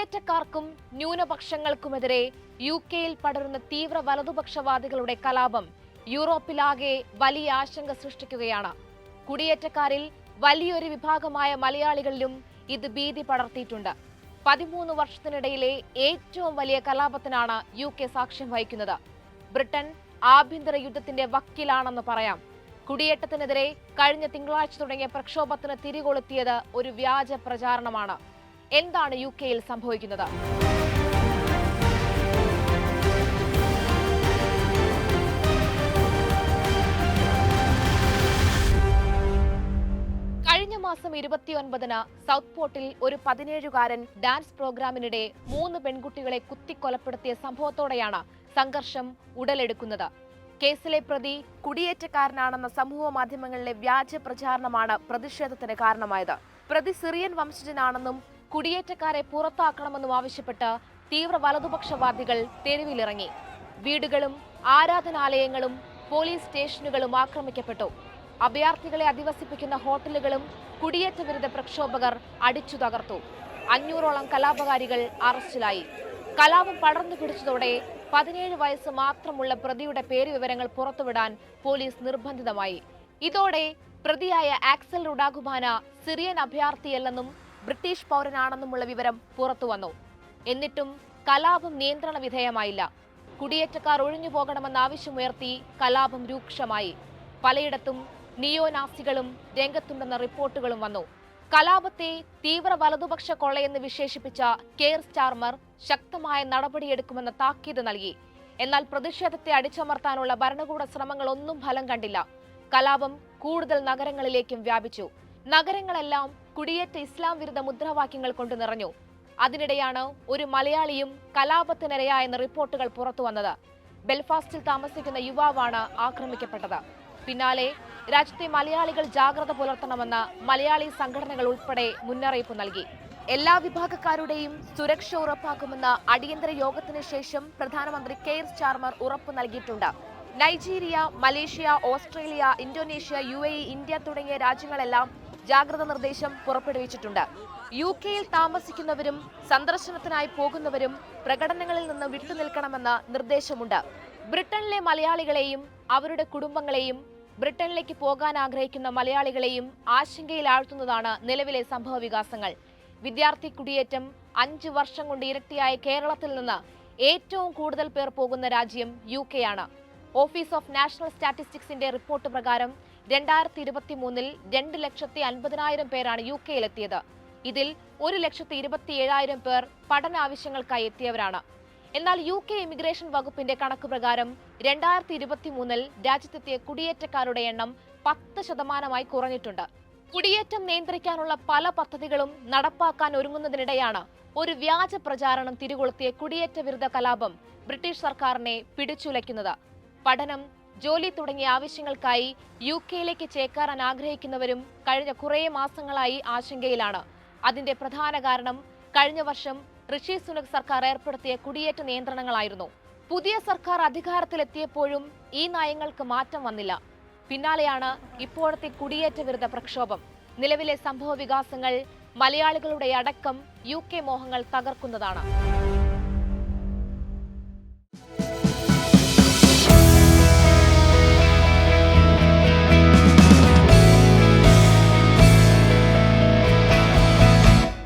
കുടിയേറ്റക്കാർക്കും ന്യൂനപക്ഷങ്ങൾക്കുമെതിരെ U കെയിൽ പടരുന്ന തീവ്ര വലതുപക്ഷവാദികളുടെ കലാപം യൂറോപ്പിലാകെ വലിയ ആശങ്ക സൃഷ്ടിക്കുകയാണ്. കുടിയേറ്റക്കാരിൽ വലിയൊരു വിഭാഗമായ മലയാളികളിലും ഇത് ഭീതി പടർത്തിയിട്ടുണ്ട്. പതിമൂന്ന് വർഷത്തിനിടയിലെ ഏറ്റവും വലിയ കലാപത്തിനാണ് യു കെ സാക്ഷ്യം വഹിക്കുന്നത്. ബ്രിട്ടൻ ആഭ്യന്തര യുദ്ധത്തിന്റെ വക്കിലാണെന്ന് പറയാം. കുടിയേറ്റത്തിനെതിരെ കഴിഞ്ഞ തിങ്കളാഴ്ച തുടങ്ങിയ പ്രക്ഷോഭത്തിന് തിരികൊളുത്തിയത് ഒരു വ്യാജ പ്രചാരണമാണ്. എന്താണ് യു കെയിൽ സംഭവിക്കുന്നത്? കഴിഞ്ഞ മാസം ഇരുപത്തിയൊൻപതിന് സൗത്ത് പോർട്ടിൽ ഒരു പതിനേഴുകാരൻ ഡാൻസ് പ്രോഗ്രാമിനിടെ മൂന്ന് പെൺകുട്ടികളെ കുത്തിക്കൊലപ്പെടുത്തിയ സംഭവത്തോടെയാണ് സംഘർഷം ഉടലെടുക്കുന്നത്. കേസിലെ പ്രതി കുടിയേറ്റക്കാരനാണെന്ന സമൂഹ മാധ്യമങ്ങളിലെ വ്യാജ പ്രചാരണമാണ് പ്രതിഷേധത്തിന് കാരണമായത്. പ്രതി സിറിയൻ വംശജനാണെന്നും കുടിയേറ്റക്കാരെ പുറത്താക്കണമെന്നും ആവശ്യപ്പെട്ട് തീവ്ര വലതുപക്ഷവാദികൾ തെരുവിലിറങ്ങി. വീടുകളും ആരാധനാലയങ്ങളും പോലീസ് സ്റ്റേഷനുകളും ആക്രമിക്കപ്പെട്ടു. അഭയാർത്ഥികളെ അധിവസിപ്പിക്കുന്ന ഹോട്ടലുകളും കുടിയേറ്റ വിരുദ്ധ പ്രക്ഷോഭകർ അടിച്ചു തകർത്തു. അഞ്ഞൂറോളം കലാപകാരികൾ അറസ്റ്റിലായി. കലാപം പടർന്നു പിടിച്ചതോടെ പതിനേഴ് വയസ്സ് മാത്രമുള്ള പ്രതിയുടെ പേര് വിവരങ്ങൾ പുറത്തുവിടാൻ പോലീസ് നിർബന്ധിതമായി. ഇതോടെ പ്രതിയായ ആക്സൽ റുഡാഗുമാന സിറിയൻ അഭയാർത്ഥിയല്ലെന്നും ബ്രിട്ടീഷ് പൗരനാണെന്നുമുള്ള വിവരം പുറത്തുവന്നു എന്നിട്ടും കലാപം നിയന്ത്രണ വിധേയമായില്ല. കുടിയേറ്റക്കാർ ഒഴിഞ്ഞു പോകണമെന്ന ആവശ്യമുയർത്തി കലാപം രൂക്ഷമായി. പലയിടത്തും നിയോനാസികളും രംഗത്തുണ്ടെന്ന റിപ്പോർട്ടുകളും വന്നു. കലാപത്തെ തീവ്ര വലതുപക്ഷ കൊള്ളയെന്ന് വിശേഷിപ്പിച്ച കെയർ സ്റ്റാർമർ ശക്തമായ നടപടിയെടുക്കുമെന്ന താക്കീത് നൽകി. എന്നാൽ പ്രതിഷേധത്തെ അടിച്ചമർത്താനുള്ള ഭരണകൂട ശ്രമങ്ങളൊന്നും ഫലം കണ്ടില്ല. കലാപം കൂടുതൽ നഗരങ്ങളിലേക്കും വ്യാപിച്ചു. നഗരങ്ങളെല്ലാം കുടിയേറ്റ ഇസ്ലാം വിരുദ്ധ മുദ്രാവാക്യങ്ങൾ കൊണ്ട് നിറഞ്ഞു. അതിനിടെയാണ് ഒരു മലയാളിയും കലാപത്തിനിരയായെന്ന റിപ്പോർട്ടുകൾ പുറത്തു വന്നത്. ബെൽഫാസ്റ്റിൽ താമസിക്കുന്ന യുവാവാണ് ആക്രമിക്കപ്പെട്ടത്. പിന്നാലെ രാജ്യത്തെ മലയാളികൾ ജാഗ്രത പുലർത്തണമെന്ന് മലയാളി സംഘടനകൾ ഉൾപ്പെടെ മുന്നറിയിപ്പ് നൽകി. എല്ലാ വിഭാഗക്കാരുടെയും സുരക്ഷ ഉറപ്പാക്കുമെന്ന അടിയന്തര യോഗത്തിന് ശേഷം പ്രധാനമന്ത്രി കെയർ ചാർമർ ഉറപ്പ് നൽകിയിട്ടുണ്ട്. Nigeria Malaysia Australia Indonesia U India തുടങ്ങിയ രാജ്യങ്ങളെല്ലാം ജാഗ്രത നിർദ്ദേശം പുറപ്പെടുവിച്ചിട്ടുണ്ട്. യു കെയിൽ താമസിക്കുന്നവരും സന്ദർശനത്തിനായി പോകുന്നവരും പ്രകടനങ്ങളിൽ നിന്ന് വിട്ടുനിൽക്കണമെന്ന് നിർദ്ദേശമുണ്ട്. ബ്രിട്ടനിലെ മലയാളികളെയും അവരുടെ കുടുംബങ്ങളെയും ബ്രിട്ടനിലേക്ക് പോകാൻ ആഗ്രഹിക്കുന്ന മലയാളികളെയും ആശങ്കയിലാഴ്ത്തുന്നതാണ് നിലവിലെ സംഭവ വികാസങ്ങൾ. വിദ്യാർത്ഥി കുടിയേറ്റം അഞ്ചു വർഷം കൊണ്ട് ഇരട്ടിയായ കേരളത്തിൽ നിന്ന് ഏറ്റവും കൂടുതൽ പേർ പോകുന്ന രാജ്യം യു ആണ് ഓഫീസ് ഓഫ് നാഷണൽ സ്റ്റാറ്റിസ്റ്റിക്സിന്റെ റിപ്പോർട്ട് പ്രകാരം രണ്ടായിരത്തി ഇരുപത്തി മൂന്നിൽ രണ്ട് ലക്ഷത്തി അൻപതിനായിരം പേരാണ് യു കെയിലെത്തിയത്. ഇതിൽ ഒരു ലക്ഷത്തി ഇരുപത്തി ഏഴായിരം പേർ പഠന ആവശ്യങ്ങൾക്കായി എത്തിയവരാണ്. എന്നാൽ യു കെ ഇമിഗ്രേഷൻ വകുപ്പിന്റെ കണക്ക് പ്രകാരം രണ്ടായിരത്തി ഇരുപത്തി മൂന്നിൽ രാജ്യത്തെത്തിയ കുടിയേറ്റക്കാരുടെ എണ്ണം പത്ത് ശതമാനമായി കുറഞ്ഞിട്ടുണ്ട്. കുടിയേറ്റം നിയന്ത്രിക്കാനുള്ള പല പദ്ധതികളും നടപ്പാക്കാൻ ഒരുങ്ങുന്നതിനിടെയാണ് ഒരു വ്യാജ പ്രചാരണം തിരികൊളുത്തിയ കുടിയേറ്റ വിരുദ്ധ കലാപം ബ്രിട്ടീഷ് സർക്കാരിനെ പിടിച്ചുലയ്ക്കുന്നത്. പഠനം ജോലി തുടങ്ങിയ ആവശ്യങ്ങൾക്കായി യു കെയിലേക്ക് ചേക്കാറാൻ ആഗ്രഹിക്കുന്നവരും കഴിഞ്ഞ കുറേ മാസങ്ങളായി ആശങ്കയിലാണ്. അതിന്റെ പ്രധാന കാരണം കഴിഞ്ഞ വർഷം ഋഷി സുനക് സർക്കാർ ഏർപ്പെടുത്തിയ കുടിയേറ്റ നിയന്ത്രണങ്ങളായിരുന്നു. പുതിയ സർക്കാർ അധികാരത്തിലെത്തിയപ്പോഴും ഈ നയങ്ങൾക്ക് മാറ്റം വന്നില്ല. പിന്നാലെയാണ് ഇപ്പോഴത്തെ കുടിയേറ്റ വിരുദ്ധ പ്രക്ഷോഭം. നിലവിലെ സംഭവ വികാസങ്ങൾ മലയാളികളുടെ അടക്കം യു കെ മോഹങ്ങൾ തകർക്കുന്നതാണ്.